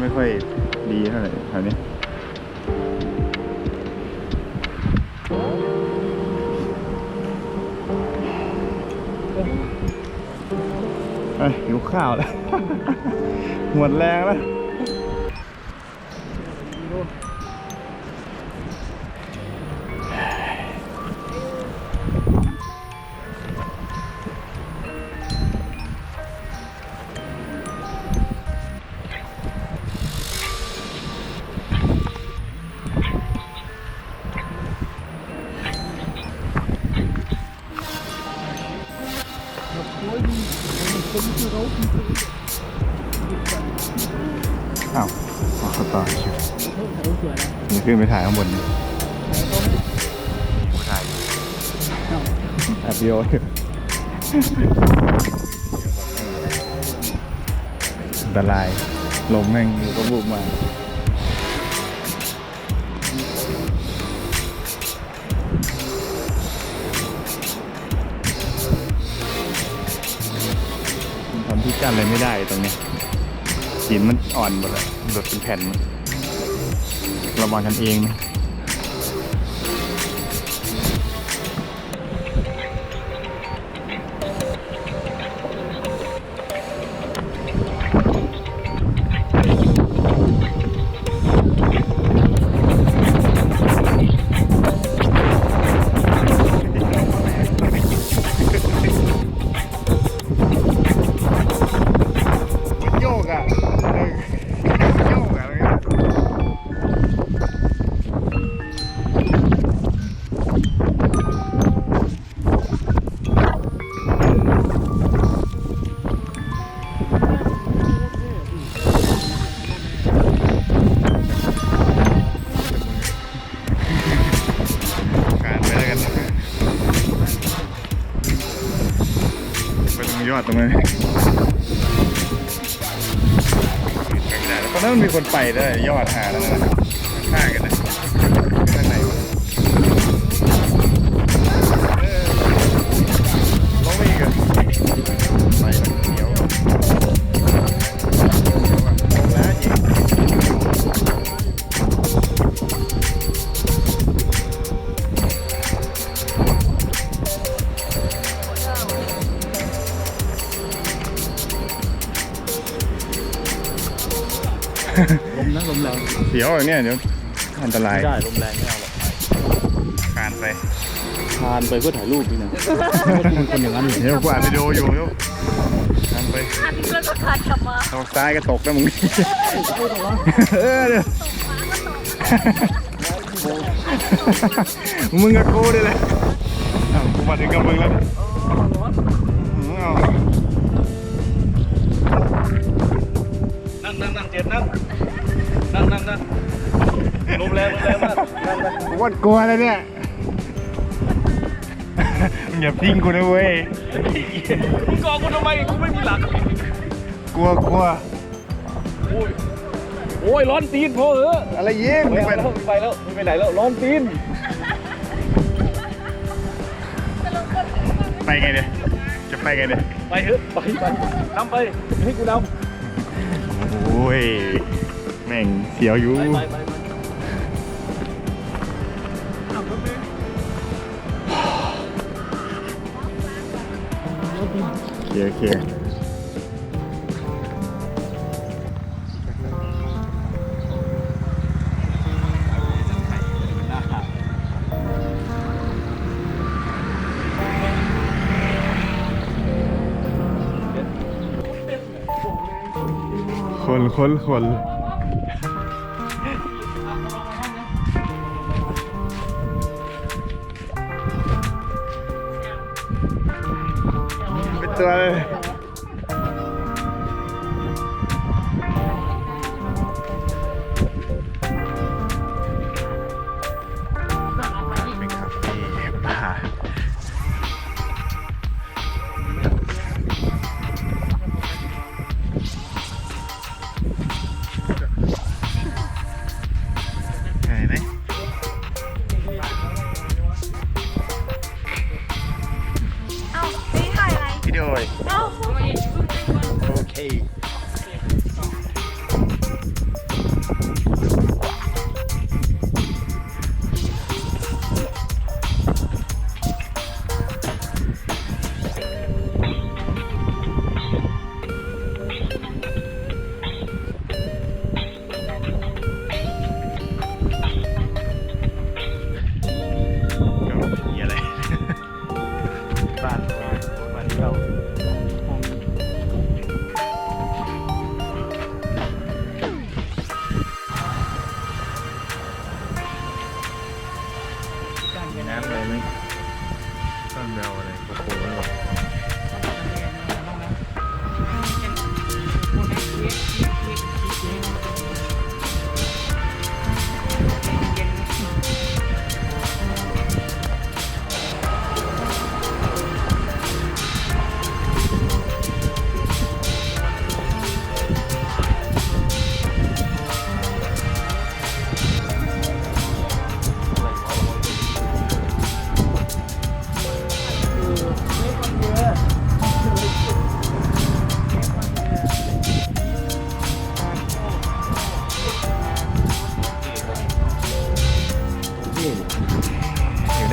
ไม่ค่อยดีเท่าไหร่แถวนี้หิวข้าวแล้ว หมดแรงแล้ว นี่ขึ้นไปถ่ายข้างบนนี่ถ่ายแอบเดียวอันตรายลมแม่งก็บุกมาทำที่กั้นอะไรไม่ได้ตรงนี้หินมันอ่อนหมดเลยหลุดเป็นแผ่นหมด ระวังกันเองนะ ไปได้ยยอดหา รงเดี๋ยวอย่างเนี้ยเดี๋ยวอันตรายไม่ได้ลมแรงไม่เอาหรอกคานไปทานไปเพื่อถ่ายรูปนี่นะคนอย่างนั้นเดี๋ยวกูอ่านวิดีโออยู่เดี๋ยวคานไปอันแล้วก็คันกลับมาทางซ้ายก็ตกแล้วมึงเออเดี๋ยวมึงกับกูได้เลยอ้าวกูมาถึงกับมึงแล้วอืมเอานั่งนั่งนั่งเจ็ดนั่ง นั่งนั่งนั่งลมแรงลมแรงมากนั่งนั่งกูว่ากลัวเลยเนี่ยมึงอย่าทิ้งกูนะเว้ยมึงกองกูทำไมกูไม่มีหลักกลัวกลัวโอ้ยโอ้ยร้อนตีนพอเหอะอะไรยิงไม่ไปเอาแล้วไม่ไปแล้วไม่ไปไหนแล้วร้อนตีนไปไงเนี่ยจะไปไงเนี่ยไปเถอะไปไปนำไปให้กูนโอ้ย แม่งเสียวอยู่ไปไปไปไปเคลียเคียคนคนคน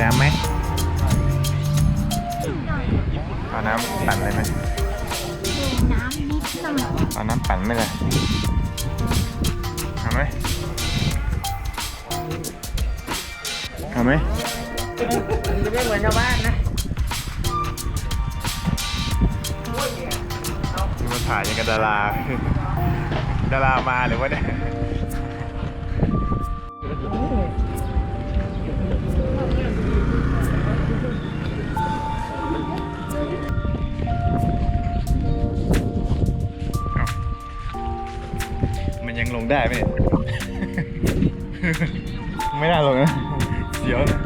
น้ำไหมเอาน้ำปั่นเลยไหมน้ำนิดหน่อยเอาน้ำปั่นไหมล่ะเอาไหมเอาไหมมันจะไม่เหมือนชาวบ้านนะนี่มาถ่ายยังกับดารา ดารามาหรือว่าเนี่ย ได้ไหม ไม่ได้หรอกนะ เสียวนะ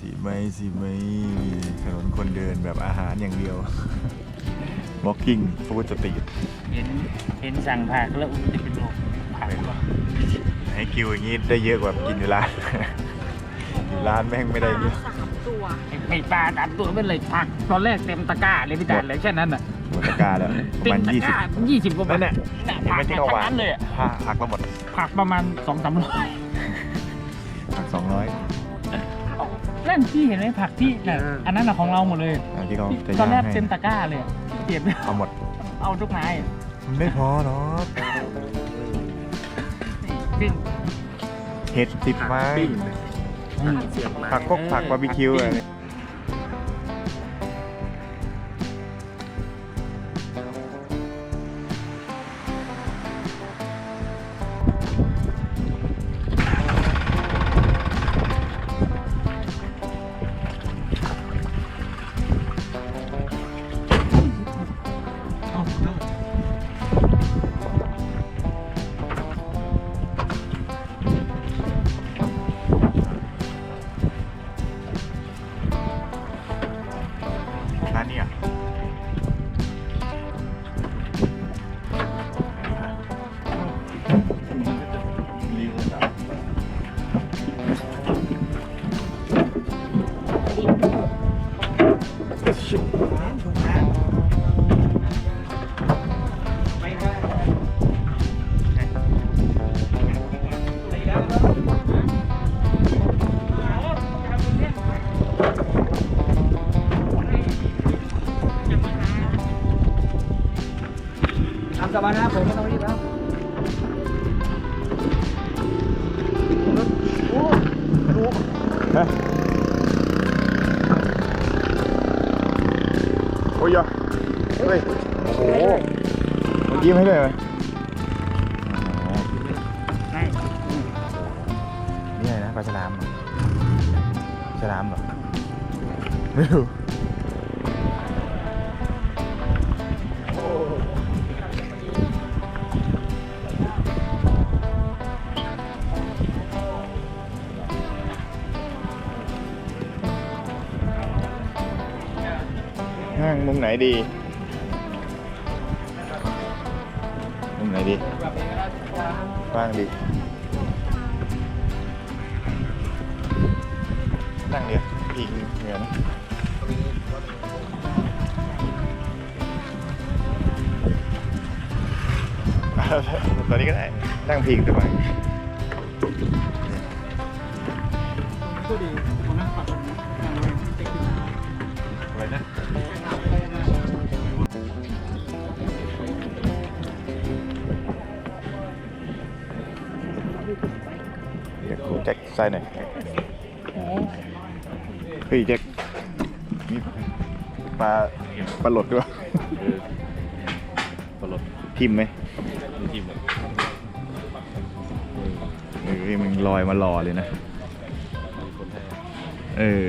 สีไม้สีไม้ถนนคนเดินแบบอาหารอย่างเดียว walking food street เห็นเห็นสั่งผักแล้วอุ้ยจะเป็นโรคผักว่ะให้คิวอย่างนี้ได้เยอะกว่ากินอยู่ร้าน อยู่ร้านแม่งไม่ได้เยอะสามตัวไอ้ไอ้ปลาตัดตัวเป็นเลยผัก ตอนแรกเต็มตะกร้าเลยพี่จานเลยแค่นั้นอะหมดตะกร้าแล้วประเต็มมาณตะยี่กสิบร้ายี่สิบกว่าบานั่ทนแหละน่ะยังผักไม่ที่ทั้เขางวางนั้นเลยอะผ้าหักมาหมดผักประมาณสองสามร้อย นั่นพี่เห็นไหมผักที่น่ะอันนั้นน่ะของเราหมดเลยที่เขาจะตอนแรย่างกให้เต็มตะกร้าเลยอะเก็บเอาหมดเอาทุกไม้มันไม่พอหรอกปิ้งเห็ดสิบไม้อืมผักพวกผักบาร์บีคิวอะไร ท มุมไหนดี มุมไหนดีกว้างดี นั่งเดียวพิงเหมือนตอนนี้ก็ได้นั่งพิงสบาย แจ็คใส่หน่อยเฮ้ยแจ็คมีปลาปลาหลดด้วยเออปลดทิมไหมมีทีมเลยเออมันลอยมารอเลยนะมีคนให้เออ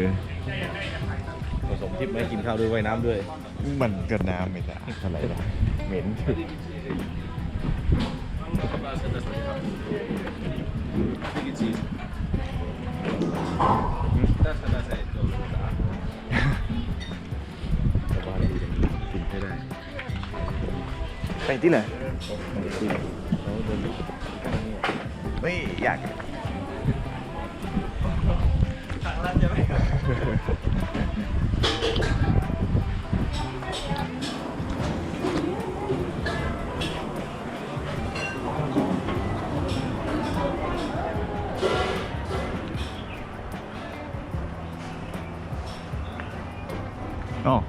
ผสมทิพย์ไหมกินข้าวด้วยว่ายน้ำด้วย มันก็น้ำไม่ได้เท่าไหร่ละเหม็นแต่ Tässä mä seitsemän luotaan. Tapaan viiden edellä. Päitillä? Päitillä. Oi, jääkö?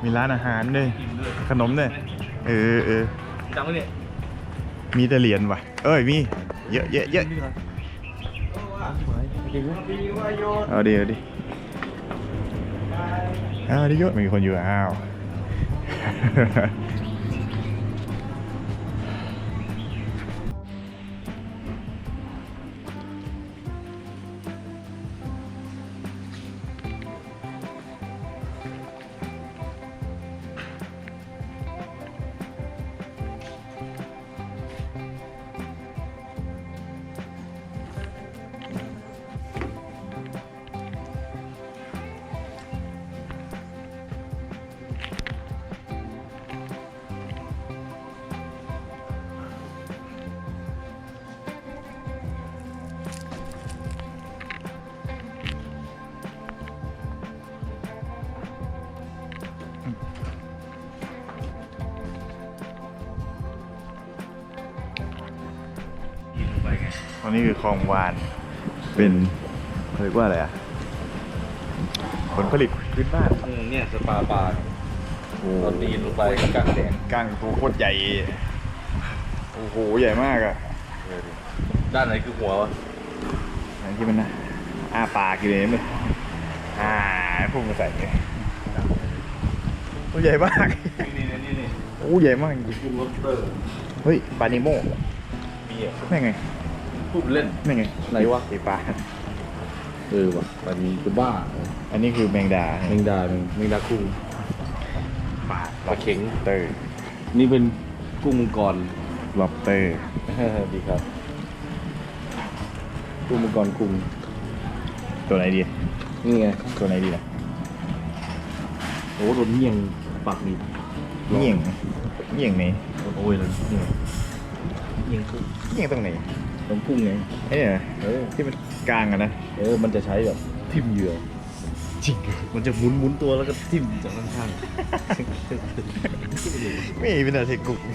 ม่อยากอ๋อมีร้านอาหารด้วยกินด้วยขนมด้วยเออเออจังเลยเนี่ยมีแต่เหรียญว่ะ เอ้ยมี เยอะเยอะเยอะเอาดิเอาดิเอาดิเยอะมีคนอยู่อ้าว ไงตอนนี้คือคลองวาน เป็นเขาเรียกว่าอะไรอะ ผลผลิตพื้นบ้านอืมเนี่ยสปาปลาโอ้ตอนตีนลงไปก็กลางแดดกั้งตัวโคตรใหญ่ โอ้โห ใหญ่มากอะด้านไหนคือหัววะอันที่มันนะอ้าปากอยู่เลยมันอ่าพุ่งมาใส่ไงตัวใหญ่มากนี่นี่นี่นี่โอ้ใหญ่มากจริงกุ้งล็อบสเตอร์ เฮ้ยปลานิโมมีอะนั่นไง พูดเล่นนั่นไงไหนวะไอปลาเออว่ะปลานี้คือบ้าอันนี้คือแมงดาแมงดาแมงแมงดากุ้งปลาปลาเข็ง เตอร์นี่เป็นกุ้งมังกร ล็อบเตอร์ดีครับ กุ้งมังกรกุ้งตัวไหนดี นี่ไงตัวไหนดีล่ะโอ้โดนเงี่ยงปากนี่เงี่ยงเงี่ยงไหนโอ้ยเลยเนี่ยเงี่ยงกุ้งเงี่ยงตรงไหน ตรงกุ้งไงไอ้เนี่ยนะเออที่มันกลางอะนะเออมันจะใช้แบบทิ่มเหยื่อจริงมันจะหมุนหมุนตัวแล้วก็ทิ่มจากข้างไม่เป็นอะไรกุกๆ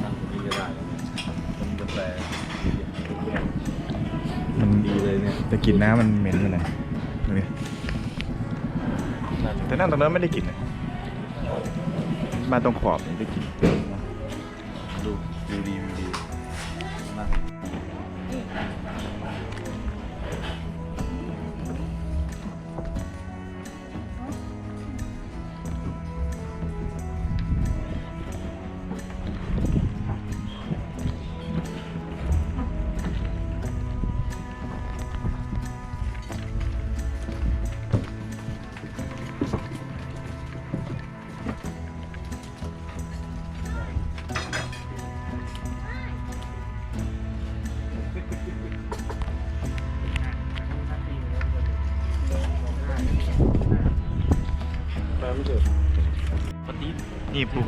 ทางนี้ก็ได้มันกาแฟมันดีเลยเนี่ยแต่กลิ่นน้ำมันเหม็นไปหน่อยดูดิ แต่นั่งตรงนั้นไม่ได้กลิ่นนะมาตรงขอบนี่ได้กลิ่นดูวิวดีวิวดีนั่ง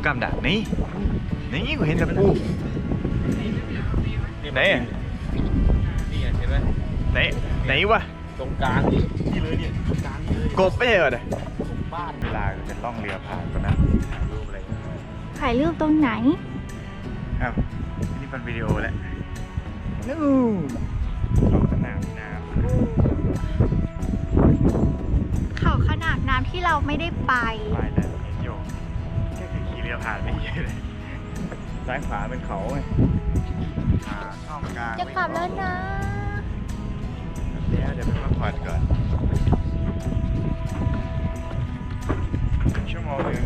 กล้ามด่างนี่นี่กูเห็นแต่ปูไหนอะนี่เห็นไหมไหนไหนวะตรงกลางนี่นี่เลยเนี่ยตรงกลางนี่เลยกบไม่ใช่เหรอเนี่ยตรงบ้านเวลาจะล่องเรือผ่านก็นะถ่ายรูปอะไรถ่ายรูปตรงไหนอ้าวนี่เป็นวิดีโอแล้วนู่นลองสนามน้เขาขนาดน้ำที่เราไม่ได้ไปำไปแล้ว รือผ่านไม่เยอะเลยซ้ายขวาเป็นเขาไงอ่าช่องกลางจะกลับแล้วนะ เดี๋ยวเดี๋ยวไปพักผ่อนก่อนชั่วโมงหนึง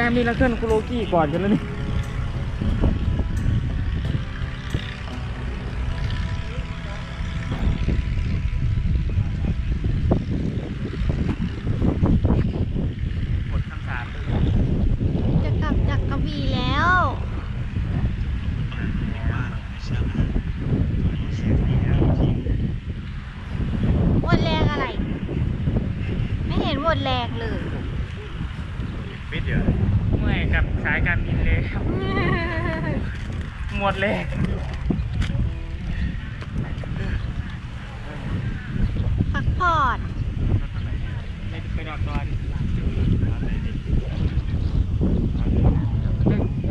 ไงพี่แดมมีลักเคิลคุโรกี้ก่อนกันแล้วนี่หมดคำถามเลยจะกลับจากกระบี่แล้ว หมดแรงอะไร ไม่เห็นหมดแรงเลยฟิตเดี๋ยวเมื่อยกับสายการบินเลยครับ หมดเลยพักผ่อนไม่ไปนอนก่อน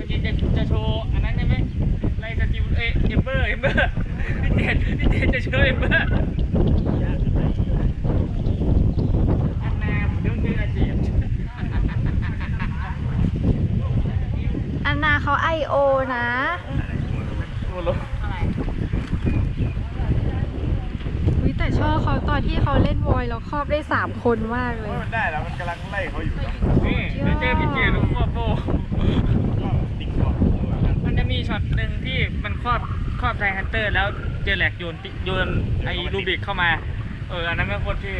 จะจะจะโชว์อันนั้นใช่ไหมไล่สติวเอเอมเบอร์เอมเบอร์พี่เจนพี่เจนจะโชว์เอมเบอร์อันนาเรื่องเดือดเจีย อันนา เขาไอโอนะโอ้โหวิแต่ชอบเขาตอนที่เขาเล่นวอยแล้วครอบได้สามคนมากเลย มันได้แล้วมันกำลังไล่เขาอยู่เนาะนี่เดี๋ยวเจอพี่เจนลูกพ่อโบติ๊กบอกมันจะมีช็อตหนึ่งที่มันครอบครอบไทฮันเตอร์แล้วเจอแหลกโยนติโยนไอ้รูบิกเข้ามา เอออันนั้นไม่โคตรเท่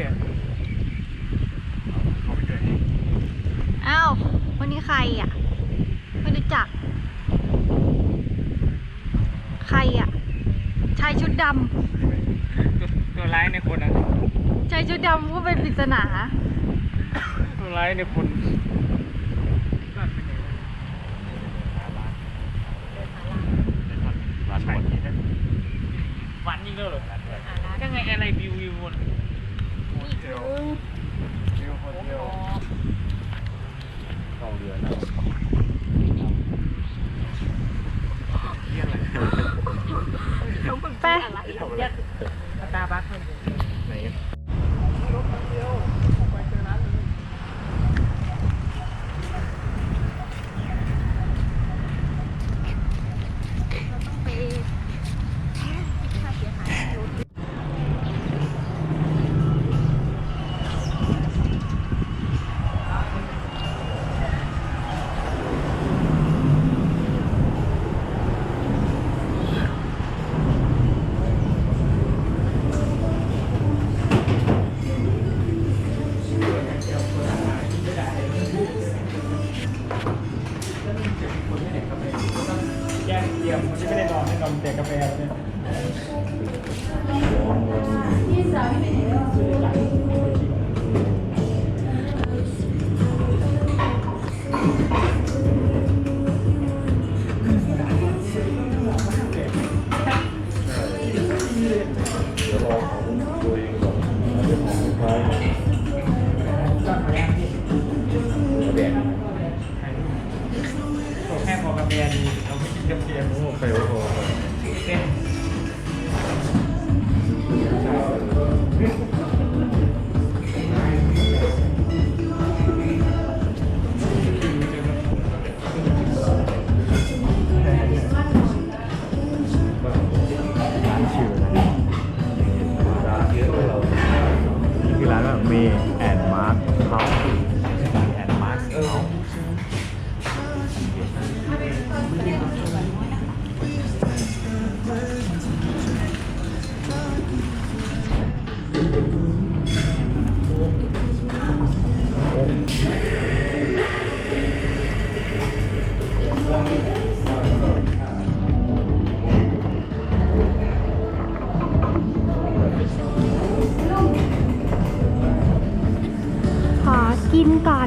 เขาไปเจออ้าววันนี้ใครอะ ไม่รู้จัก ใครอะชายชุดดตัวตัวร้ายในคนนะำชายชุดดำก็เป็นปริศนาตัวร้ายในคนร้านหมดวันนี้เลยเหรอยังไงอะไร ได้น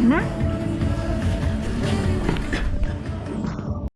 partner.